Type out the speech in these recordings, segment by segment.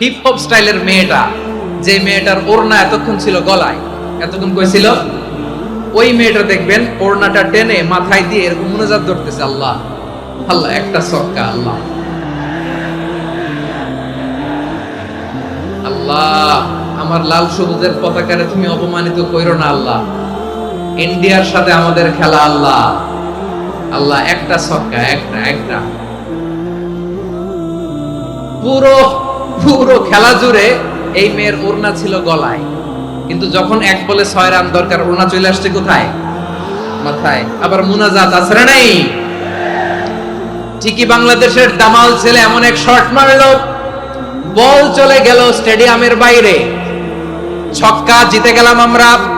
Hip hop স্টাইলের মেয়েটা, যে মেয়েটার ওড়না এতক্ষণ ছিল গলায়, এতক্ষণ কইছিল, ওই মেয়েটা দেখবেন, ওড়নাটা টেনে মাথায় দিয়ে এরকম মনোজাত ধরতেছে, আল্লাহ আল্লাহ, একটা সক্কা আল্লাহ। আল্লাহ, আমার লাল সবুজের পতাকারে তুমি অপমানিত কইরো না, আল্লাহ। ইন্ডিয়ার সাথে আমাদের খেলা, আল্লাহ। আল্লাহ, একটা সক্কা একটা একটা। পুরো পুরো খেলা জুড়ে এই মেয়ের ওড়না ছিল গলায়। কিন্তু যখন এক বলে ছয় রান দরকার, ওড়না চলে আসছে কোথায়? মাথায়। আবার মুনাজাত না নাই? ঠিকই বাংলাদেশের দামাল ছেলে এমন এক শট মারলো। বল চলে গেল স্টেডিয়ামের বাইরে। ছক্কা, জিতে গেলাম আমরা।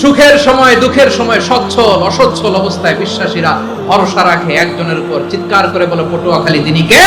সুখের সময়, দুঃখের সময়, সচ্ছল, অসচ্ছল অবস্থায় বিশ্বাসীরা ভরসা রাখে একজনের উপর। চিৎকার করে বলে, পটুয়াখালী, তিনি কে?